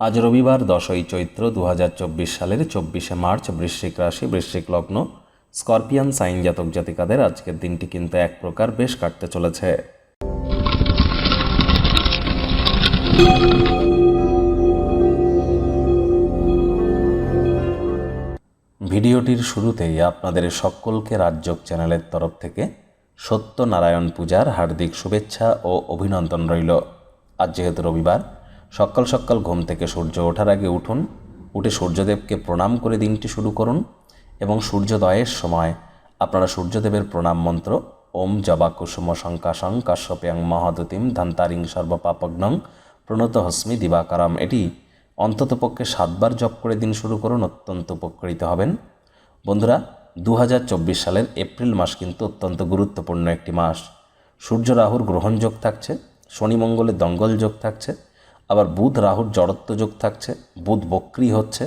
আজ রবিবার দশই চৈত্র দু হাজার চব্বিশ সালের চব্বিশে মার্চ বৃশ্চিক রাশি, বৃশ্চিক লগ্ন। স্করপিয়ান সাইন জাতক জাতিকাদের আজকের দিনটি কিন্তু এক প্রকার বেশ কাটতে চলেছে। ভিডিওটির শুরুতেই আপনাদের সকলকে রাজ্যক চ্যানেলের তরফ থেকে সত্যনারায়ণ পূজার হার্দিক শুভেচ্ছা ও অভিনন্দন রইল। আজ যেহেতু রবিবার সকাল সকাল ঘুম থেকে সূর্য ওঠার আগে উঠুন, উঠে সূর্যদেবকে প্রণাম করে দিনটি শুরু করুন এবং সূর্যোদয়ের সময় আপনারা সূর্যদেবের প্রণাম মন্ত্র, ওম জবা কুসুম শঙ্কাশং কাশ্যপ্যাং মহাদতিম ধন্তারিং সর্বপাপগ্নং প্রণত হস্মি দিবাকারাম। এটি অন্ততপক্ষে সাতবার জপ করে দিন শুরু করুন, অত্যন্ত উপকৃত হবেন। বন্ধুরা দু হাজার চব্বিশ সালের এপ্রিল মাস কিন্তু অত্যন্ত গুরুত্বপূর্ণ একটি মাস। সূর্য রাহুর গ্রহণযোগ থাকছে, শনি মঙ্গলে দঙ্গল যোগ থাকছে আবার বুধ রাহুর জড়ত্ব যোগ থাকছে, বুধ বক্রি হচ্ছে,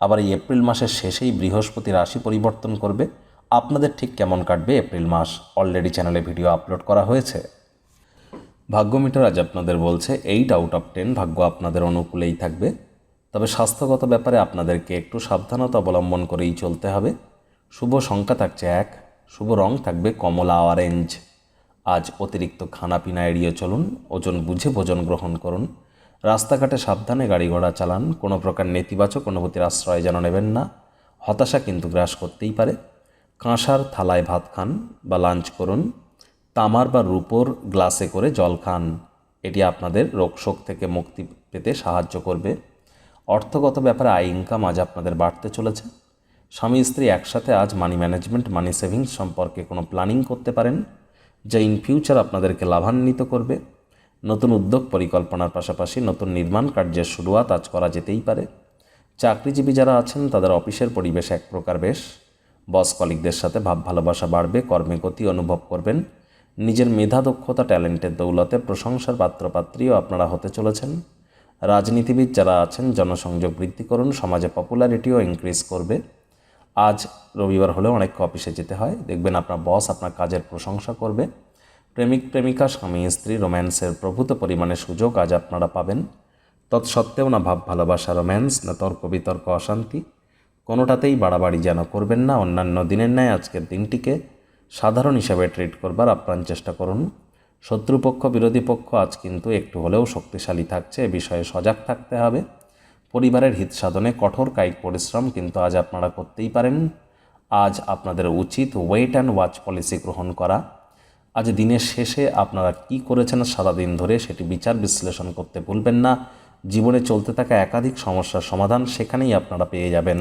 আবার এই এপ্রিল মাসের শেষেই বৃহস্পতি রাশি পরিবর্তন করবে। আপনাদের ঠিক কেমন কাটবে এপ্রিল মাস? অলরেডি চ্যানেলে ভিডিও আপলোড করা হয়েছে। ভাগ্য মিটার আজ আপনাদের বলছে এইট আউট অফ টেন ভাগ্য আপনাদের অনুকূলেই থাকবে। তবে স্বাস্থ্যগত ব্যাপারে আপনাদেরকে একটু সাবধানতা অবলম্বন করেই চলতে হবে। শুভ সংখ্যা থাকছে এক, শুভ রং থাকবে কমলা অরেঞ্জ আজ অতিরিক্ত খানাপিনা এড়িয়ে চলুন, ওজন বুঝে ভোজন গ্রহণ করুন। রাস্তাঘাটে সাবধানে গাড়ি ঘোড়া চালান, কোনো প্রকার নেতিবাচক অনুভূতির আশ্রয় যেন নেবেন না। হতাশা কিন্তু গ্রাস করতেই পারে। কাঁসার থালায় ভাত খান বা লাঞ্চ করুন, তামার বা রূপোর গ্লাসে করে জল খান। এটি আপনাদের রোগশোক থেকে মুক্তি পেতে সাহায্য করবে। অর্থগত ব্যাপারে আয় ইনকাম আজ আপনাদের বাড়তে চলেছে। স্বামী স্ত্রী একসাথে আজ মানি ম্যানেজমেন্ট মানি সেভিংস সম্পর্কে কোনো প্ল্যানিং করতে পারেন, যা ইন ফিউচার আপনাদেরকে লাভান্বিত করবে। নতুন উদ্যোগ পরিকল্পনার পাশাপাশি নতুন নির্মাণ কার্যের শুরুয়াত আজ করা যেতেই পারে। চাকরিজীবী যারা আছেন, তাদের অফিসের পরিবেশ এক প্রকার বেশ। বস কলিকদের সাথে ভাব ভালোবাসা বাড়বে, কর্মে গতি অনুভব করবেন। নিজের মেধা, দক্ষতা, ট্যালেন্টের দৌলতে প্রশংসার পাত্রপাত্রীও আপনারা হতে চলেছেন। রাজনীতিবিদ যারা আছেন, জনসংযোগ বৃদ্ধি করুন, সমাজে পপুলারিটিও ইনক্রিজ করবে। আজ রবিবার হলেও অনেক অফিসে যেতে হয়। দেখবেন আপনার বস আপনার কাজের প্রশংসা করবে। প্রেমিক, প্রেমিকা, স্বামী, স্ত্রী, রোম্যান্সের প্রভূত পরিমাণে সুযোগ আজ আপনারা পাবেন। তৎসত্ত্বেও না ভাব, ভালোবাসা, রোম্যান্স, না তর্ক, বিতর্ক, অশান্তি, কোনোটাতেই বাড়াবাড়ি যেন করবেন না। অন্যান্য দিনের ন্যায় আজকের দিনটিকে সাধারণ হিসাবে ট্রিট করবার আপ্রাণ চেষ্টা করুন। শত্রুপক্ষ, বিরোধী পক্ষ আজ কিন্তু একটু হলেও শক্তিশালী থাকছে, এ বিষয়ে সজাগ থাকতে হবে। পরিবারের হিত সাধনে কঠোর কায়িক পরিশ্রম কিন্তু আজ আপনারা করতেই পারেন। আজ আপনাদের উচিত ওয়েট অ্যান্ড ওয়াচ পলিসি গ্রহণ করা। আজ দিনের শেষে আপনারা কি করেছেন সারাদিন ধরে সেটি বিচার বিশ্লেষণ করতে ভুলবেন না। জীবনে চলতে থাকা একাধিক সমস্যার সমাধান সেখানেই আপনারা পেয়ে যাবেন।